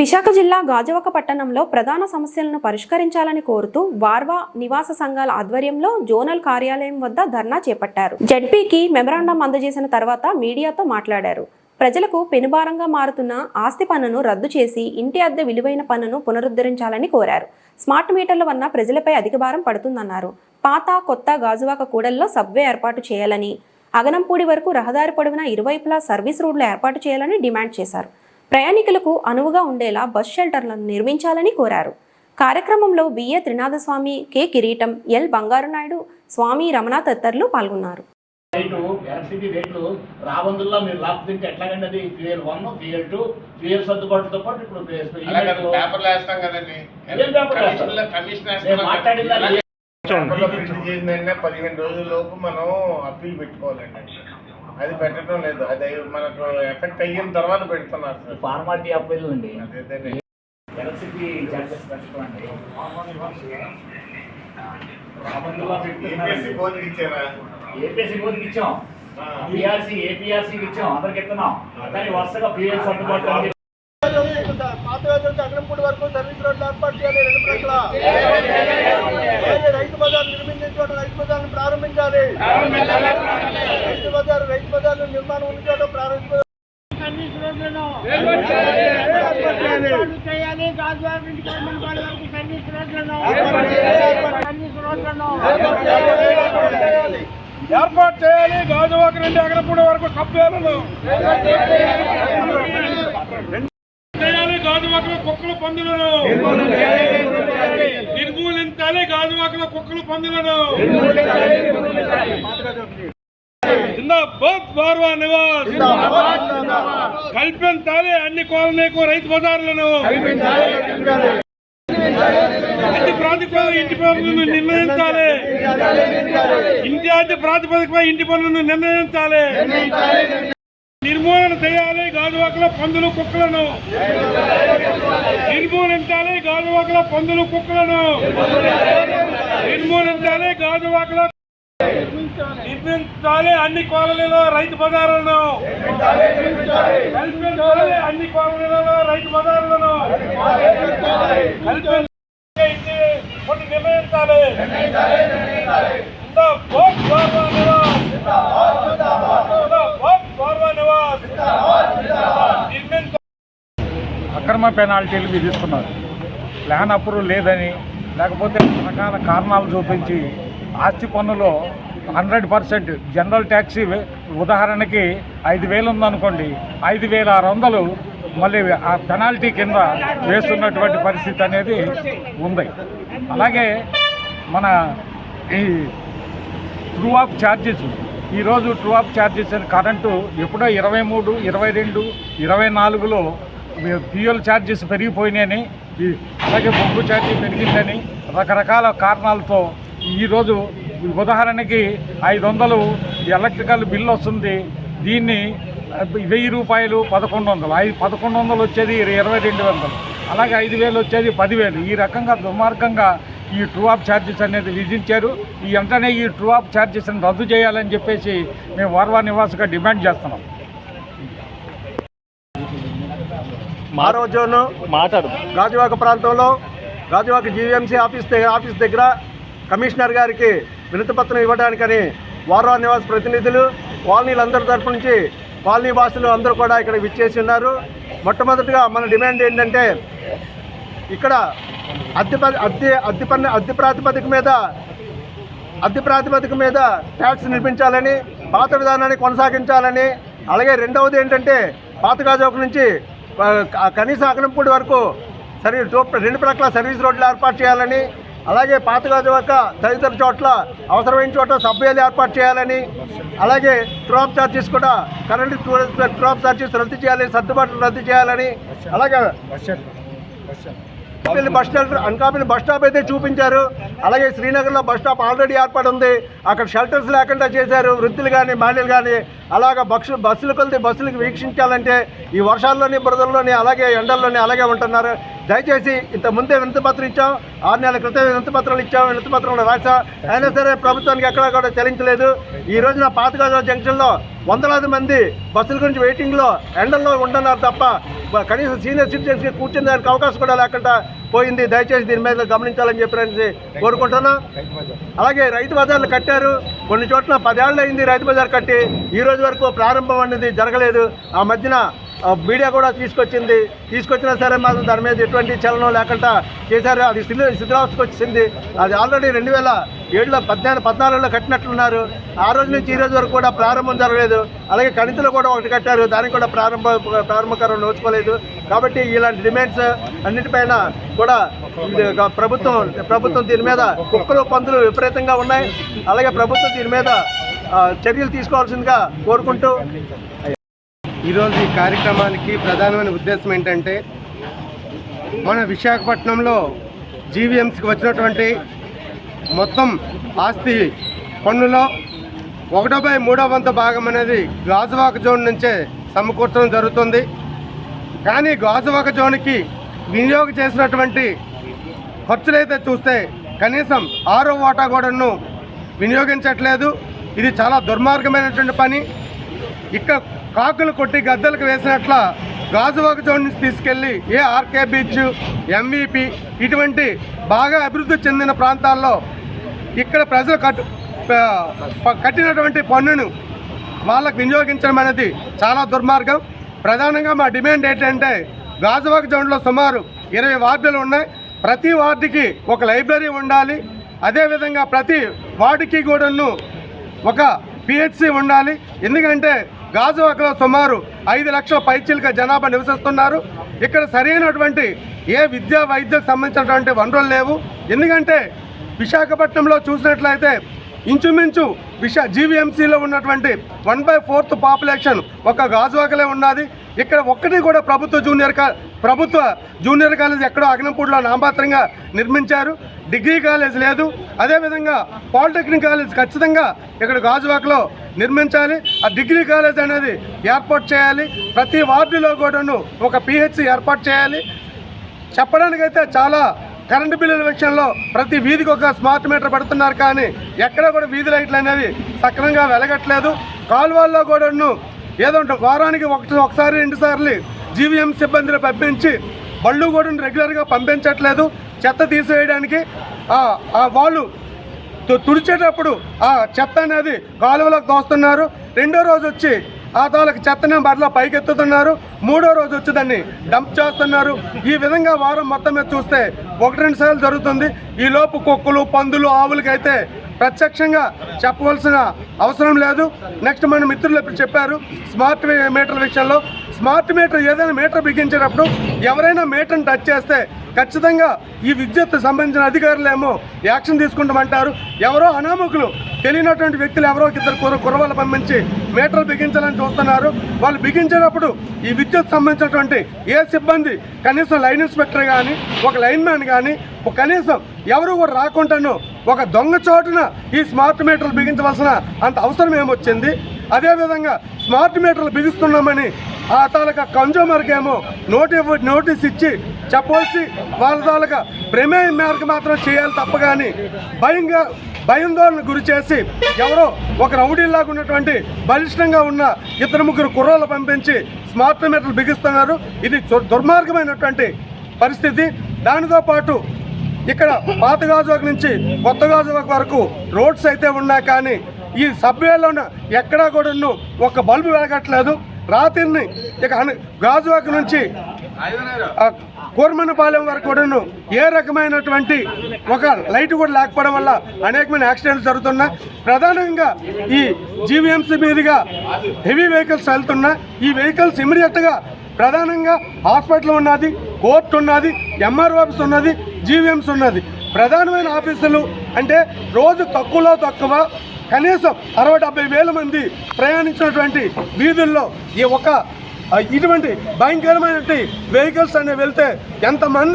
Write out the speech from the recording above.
విశాఖ జిల్లా గాజువక పట్టణంలో ప్రధాన సమస్యలను పరిష్కరించాలని కోరుతూ వార్వా నివాస సంఘాల ఆధ్వర్యంలో జోనల్ కార్యాలయం వద్ద ధర్నా చేపట్టారు. జడ్పీకి మెమరాండం అందజేసిన తర్వాత మీడియాతో మాట్లాడారు. ప్రజలకు పెనుభారంగా మారుతున్న ఆస్తి పన్నును రద్దు చేసి ఇంటి అద్దె విలువైన పన్నును పునరుద్ధరించాలని కోరారు. స్మార్ట్ మీటర్ల వలన ప్రజలపై అధిక భారం పడుతుందన్నారు. పాత కొత్త గాజువాక కూడల్లో సబ్వే ఏర్పాటు చేయాలని అగనంపూడి వరకు రహదారి పొడవునా ఇరువైపులా సర్వీస్ రోడ్లు ఏర్పాటు చేయాలని డిమాండ్ చేశారు. ప్రయాణికులకు అనువుగా ఉండేలా బస్ షెల్టర్లను నిర్మించాలని కోరారు. కార్యక్రమంలో BA Trinathaswamy K. Kiritam L. Bangarunaidu Swamy Ramana తదితరులు పాల్గొన్నారు. రేటు ఎలక్ట్రిసిటీ రేట్లు రాబందుల్లో మీరు లాక్ తింటే ఎట్లాగండి అది? Fuel one fuel two fuel సర్దుబాటుతో పాటు ఇప్పుడు ఈ అలా కాదు, రేట్లు- పేపర్లు వేస్తాం కదండి. ఏం పేపర్లు వేస్తాం? కమిషన్లో కమిషన్ నేను వేస్తాం మాట్లాడింది అది. పేపర్లో ప్రింట్ చేసిన వెంటనే పదిహేను రోజుల లోపు మనం అప్పీల్ పెట్టుకోవాలండి. అది పెట్టడం లేదు. అది మనకు ఎఫెక్ట్ అయిన తర్వాత పెడుతున్నారు ఫార్మాలిటీ అప్పీల్ అండి అదేదే ఎలక్ట్రిసిటీ చార్జెస్ పెట్టుకోండి. రాబందుల్లో పెట్టుకున్నారు ఏపీఎస్సీ బోర్డుకి ఇచ్చారా? ఏపీఎస్సీ బోర్డుకి ఇచ్చాం. ఆ. పిఆర్సీ ఏపీఆర్సీకి ఇచ్చాం. అందరికి ఇస్తున్నాం. కానీ వరుసగా ఫ్యూయల్ సర్దుబాటు అని పాత వేదంతో అగ్రంపూడి వరకు సర్వీస్ రోడ్లు ఏర్పాటు చేయాలి. రెండు ప్రక్కల రైతు బజార్ నిర్మించిన చోట రైతు బజార్ను ప్రారంభించాలి రైతు బజార్ రైతు బజార్ నిర్మాణం ఉన్న చోట ప్రారంభించాలి సర్వీస్ చేయాలి గాజువాక నుంచి గవర్నమెంట్ కాలేజ్ వరకు సర్వీస్ రోడ్లను సర్వీస్ రోడ్లను ఏర్పాటు చేయాలి గాజువాక నుండి అగ్రపూడి వరకు సభ్యులను. గాజువాకలో కుక్కలు పందులను నిర్మూలించాలి గాజువాకలో కుక్కలు పందులను జిందాబాద్ బార్వా నివాస్. కల్పించాలి అన్ని కాలనీకు రైతు బజార్లను. ఇంటి ప్రాతిపదిక ఇంటి పనులను నిర్ణయించాలి. ఇంటి అద్దె ప్రాతిపదికపై ఇంటి పనులను నిర్ణయించాలి. నిర్మూలన చేయాలి గాజువాకల పందులు కుక్కలను. నిర్మూలించాలి గాజువాకల పందులు కుక్కలను. నిర్మూలించాలి గాజువాకల నిర్మించాలి అన్ని కాలనీలో రైతు బజారులను. కల్పించాలి అన్ని కాలనీలలో రైతు బజారులను. కల్పించాలి కొన్ని నిర్ణయించాలి. జిందాబాద్ బార్వా నివాస్ జిందాబాద్ బార్వా నివాస్ నిర్మించాలి అక్రమ పెనాల్టీలు విధిస్తున్నారు ప్లాన్ అప్రూవ్ లేదని లేకపోతే రకరకాల కారణాలు చూపించి ఆస్తి పన్నులో హండ్రెడ్ పర్సెంట్ జనరల్ ట్యాక్సీ ఉదాహరణకి ఐదు వేలు ఉందనుకోండి ఐదు వేల ఆరు వందలు మళ్ళీ ఆ పెనాల్టీ కింద వేస్తున్నటువంటి పరిస్థితి అనేది ఉంది. అలాగే మన ఈ ట్రూ ఆఫ్ ఛార్జెస్ ఈరోజు ట్రూ ఆఫ్ ఛార్జెస్ అని కరెంటు ఎప్పుడో ఇరవై మూడు ఇరవై రెండు ఇరవై నాలుగులో ఫ్యూయల్ ఛార్జెస్ పెరిగిపోయినాయని ఈ అలాగే బొగ్గు ఛార్జీ పెరిగిందని రకరకాల కారణాలతో ఈరోజు ఉదాహరణకి ఐదు వందలు ఎలక్ట్రికల్ బిల్ వస్తుంది. దీన్ని వెయ్యి రూపాయలు పదకొండు వందలు. ఐదు పదకొండు వందలు వచ్చేది ఇరవై రెండు వందలు. అలాగే ఐదు వేలు వచ్చేది పదివేలు. ఈ రకంగా దుర్మార్గంగా ఈ ట్రూ ఆఫ్ ఛార్జెస్ అనేది విధించారు. ఈ వెంటనే ఈ ట్రూ ఆఫ్ ఛార్జెస్ని రద్దు చేయాలని చెప్పేసి మేము వార్వా నివాసుగా డిమాండ్ చేస్తున్నాం. ఆ రోజును మాట్లాడు గాజువాక ప్రాంతంలో గాజువాక జీవీఎంసీ ఆఫీస్ దగ్గర ఆఫీస్ దగ్గర కమిషనర్ గారికి వినతిపత్రం ఇవ్వడానికని వారా నివాస్ ప్రతినిధులు కాలనీలందరి తరపు నుంచి కాలనీ వాసులు అందరూ కూడా ఇక్కడ విచ్చేసి ఉన్నారు. మొట్టమొదటిగా మన డిమాండ్ ఏంటంటే ఇక్కడ అద్దె అద్దె అద్దె పన్ను అద్దె ప్రాతిపదిక మీద అద్దె ప్రాతిపదిక మీద ట్యాక్స్ నిర్మించాలని పాత విధానాన్ని కొనసాగించాలని అలాగే రెండవది ఏంటంటే పాత గాజోక నుంచి కనీసం అకనంపూడి వరకు సర్వీ రెండు ప్రక్కల సర్వీస్ రోడ్లు ఏర్పాటు చేయాలని అలాగే పాత గాజువాక తదితర చోట్ల అవసరమైన చోట సభ్యులు ఏర్పాటు చేయాలని అలాగే ట్రాప్ ఛార్జెస్ కూడా కరెంట్ ట్రాప్ ఛార్జెస్ రద్దు చేయాలని సర్దుబాట్లు రద్దు చేయాలని అలాగే bus stand Anakapalli bus stop అయితే చూపించారు అలాగే శ్రీనగర్లో బస్ స్టాప్ ఆల్రెడీ ఏర్పడి ఉంది అక్కడ షెల్టర్స్ లేకుండా చేశారు వృద్ధులు కానీ మహిళలు కానీ అలాగ బస్సు బస్సులు వెళ్తే బస్సులకు వీక్షించాలంటే ఈ వర్షాల్లోని బురదల్లోని అలాగే ఎండల్లోని అలాగే ఉంటున్నారు. దయచేసి ఇంత ముందే వినతిపత్రం ఇచ్చాం. ఆరు నెలల క్రితం వినతిపత్రాలు ఇచ్చాం. వినతిపత్రంలో రాసా అయినా సరే ప్రభుత్వానికి ఎక్కడా కూడా చెల్లించలేదు. ఈ రోజున పాతగోదావరి జంక్షన్లో వందలాది మంది బస్సుల గురించి వెయిటింగ్లో ఎండల్లో ఉంటున్నారు తప్ప కనీసం సీనియర్ సిటిజన్స్కి కూర్చునే దానికి అవకాశం కూడా లేకుండా పోయింది దయచేసి దీని మీద గమనించాలని చెప్పి కోరుకుంటున్నాను అలాగే రైతు బజార్లు కట్టారు. కొన్ని చోట్ల పదేళ్ళు అయింది రైతు బజార్ కట్టి ఈ రోజు వరకు ప్రారంభం అనేది జరగలేదు. ఆ మధ్యన మీడియా కూడా తీసుకొచ్చింది. తీసుకొచ్చినా సరే మాత్రం దాని మీద ఎటువంటి చలనం లేకుండా చేశారు. అది శిథిల వచ్చింది. అది ఆల్రెడీ రెండు వేల ఏడులో పద్నాలుగు పద్నాలుగులో కట్టినట్లున్నారు. ఆ రోజు నుంచి ఈ రోజు వరకు కూడా ప్రారంభం జరగలేదు. అలాగే కణితులు కూడా ఒకటి కట్టారు. దానికి కూడా ప్రారంభ ప్రారంభకరం నోచుకోలేదు. కాబట్టి ఇలాంటి డిమాండ్స్ అన్నిటిపైన కూడా ప్రభుత్వం ప్రభుత్వం దీని మీద కుక్కలు పందులు విపరీతంగా ఉన్నాయి. అలాగే ప్రభుత్వం దీని మీద చర్యలు తీసుకోవాల్సిందిగా కోరుకుంటూ ఈరోజు ఈ కార్యక్రమానికి ప్రధానమైన ఉద్దేశం ఏంటంటే మన విశాఖపట్నంలో జీవీఎంసీకి వచ్చినటువంటి మొత్తం ఆస్తి పన్నులో ఒకటో బై మూడో వంత భాగం అనేది గాజువాక జోన్ నుంచే సమకూర్చడం జరుగుతుంది. కానీ గాజువాక జోన్కి వినియోగం చేసినటువంటి ఖర్చులైతే చూస్తే కనీసం ఆరో వాటా గోడను వినియోగించట్లేదు. ఇది చాలా దుర్మార్గమైనటువంటి పని. ఇక్కడ కాకులు కొట్టి గద్దలకు వేసినట్ల గాజువాక జోన్ నుంచి తీసుకెళ్ళి ఏ ఆర్కే బీచ్ ఎంవిపి ఇటువంటి బాగా అభివృద్ధి చెందిన ప్రాంతాల్లో ఇక్కడ ప్రజలు కట్టు కట్టినటువంటి పన్నును వాళ్ళకు వినియోగించడం అనేది చాలా దుర్మార్గం. ప్రధానంగా మా డిమాండ్ ఏంటంటే గాజువాక జోన్లో సుమారు ఇరవై వార్డులు ఉన్నాయి. ప్రతి వార్డుకి ఒక లైబ్రరీ ఉండాలి. అదేవిధంగా ప్రతి వార్డుకి కూడాను ఒక పిహెచ్సి ఉండాలి. ఎందుకంటే గాజువాకలో సుమారు ఐదు లక్షల పైచీలుగా జనాభా నివసిస్తున్నారు. ఇక్కడ సరైనటువంటి ఏ విద్యా వైద్యకు సంబంధించినటువంటి వనరులు లేవు. ఎందుకంటే విశాఖపట్నంలో చూసినట్లయితే ఇంచుమించు విశా జీవీఎంసీలో ఉన్నటువంటి వన్ బై ఫోర్త్ పాపులేషన్ ఒక గాజువాకలే ఉన్నది. ఇక్కడ ఒక్కటి కూడా ప్రభుత్వ జూనియర్ ప్రభుత్వ జూనియర్ కాలేజ్ ఎక్కడో అగ్నంపూడిలో నామపాత్రంగా నిర్మించారు. డిగ్రీ కాలేజ్ లేదు. అదేవిధంగా పాలిటెక్నిక్ కాలేజ్ ఖచ్చితంగా ఇక్కడ గాజువాకలో నిర్మించాలి. ఆ డిగ్రీ కాలేజ్ అనేది ఏర్పాటు చేయాలి. ప్రతి వార్డులో కూడాను ఒక పిహెచ్సి ఏర్పాటు చేయాలి. చెప్పడానికైతే చాలా కరెంటు బిల్లుల విషయంలో ప్రతి వీధికి ఒక స్మార్ట్ మీటర్ పెడుతున్నారు కానీ ఎక్కడ కూడా వీధి లైట్లు అనేవి సక్రమంగా వెలగట్లేదు. కాలువల్లో కూడాను ఏదో వారానికి ఒకటి ఒకసారి రెండు సార్లు జీవీఎం సిబ్బందిని పంపించి బళ్ళుగూడను రెగ్యులర్గా పంపించట్లేదు. చెత్త తీసివేయడానికి ఆ- వాళ్ళు తు- తుడిచేటప్పుడు ఆ చెత్త అనేది కాలువలోకి దోస్తున్నారు. రెండో రోజు వచ్చి ఆ తాలకు చెత్తని మరలా పైకెత్తుతున్నారు. మూడో రోజు వచ్చి దాన్ని డంప్ చేస్తున్నారు. ఈ విధంగా వారం మొత్తం మీద చూస్తే ఒకటి రెండు సార్లు జరుగుతుంది. ఈ లోపు కుక్కలు పందులు ఆవులకైతే ప్రత్యక్షంగా చెప్పవలసిన అవసరం లేదు. నెక్స్ట్ మన మిత్రులు ఇప్పుడు చెప్పారు స్మార్ట్ మీటర్ విషయంలో. స్మార్ట్ మీటర్ ఏదైనా మీటర్ బిగించేటప్పుడు ఎవరైనా మీటర్ని టచ్ చేస్తే ఖచ్చితంగా ఈ విద్యుత్ సంబంధించిన అధికారులేమో యాక్షన్ తీసుకుంటామంటారు. ఎవరో అనామకులు తెలియనటువంటి వ్యక్తులు ఎవరో ఇద్దరు కుర కురవాళ్ళు పంపించి మీటర్ బిగించాలని చూస్తున్నారు. వాళ్ళు బిగించేటప్పుడు ఈ విద్యుత్ సంబంధించినటువంటి ఏ సిబ్బంది కనీసం లైన్ ఇన్స్పెక్టర్ కానీ ఒక లైన్ మ్యాన్ కానీ ఒక కనీసం ఎవరు కూడా రాకుండాను ఒక దొంగ చోటున ఈ స్మార్ట్ మీటర్లు బిగించవలసిన అంత అవసరం ఏమొచ్చింది? అదేవిధంగా స్మార్ట్ మీటర్లు బిగిస్తున్నామని ఆ తాలూకా కన్జ్యూమర్కి ఏమో నోటి నోటీస్ ఇచ్చి చెప్పవలసి వాళ్ళ తాలూకా ప్రమేయం మేరకు మాత్రం చేయాలి తప్ప కానీ భయంగా భయందోళన గురి చేసి ఎవరో ఒక రౌడీలాగా ఉన్నటువంటి బలిష్టంగా ఉన్న ఇద్దరు ముగ్గురు కుర్రోలు పంపించి స్మార్ట్ మీటర్లు బిగిస్తున్నారు. ఇది దుర్మార్గమైనటువంటి పరిస్థితి. దానితో పాటు ఇక్కడ పాత గాజువాక నుంచి కొత్త గాజువాక వరకు రోడ్స్ అయితే ఉన్నాయి కానీ ఈ సబ్వేలోన ఎక్కడా కూడా ఒక బల్బు వెలగట్లేదు. రాత్రిని ఇక గాజువాక నుంచి ఆ వరకు కూడాను ఏ రకమైనటువంటి ఒక లైట్ కూడా లేకపోవడం వల్ల అనేకమైన యాక్సిడెంట్స్ జరుగుతున్నాయి. ప్రధానంగా ఈ జీవీఎంసీ మీదుగా హెవీ వెహికల్స్ వెళ్తున్నా ఈ వెహికల్స్ ఇమీడియట్గా ప్రధానంగా హాస్పిటల్ ఉన్నది. కోర్టు ఉన్నది ఎంఆర్ ఆఫీస్ ఉన్నది జీవీఎంస్ ఉన్నది. ప్రధానమైన ఆఫీసులు అంటే రోజు తక్కువలో తక్కువ కనీసం అరవై డెబ్బై వేల మంది ప్రయాణించినటువంటి వీధుల్లో ఈ ఒక ఇటువంటి భయంకరమైనటువంటి వెహికల్స్ అనేవి వెళ్తే ఎంతమంది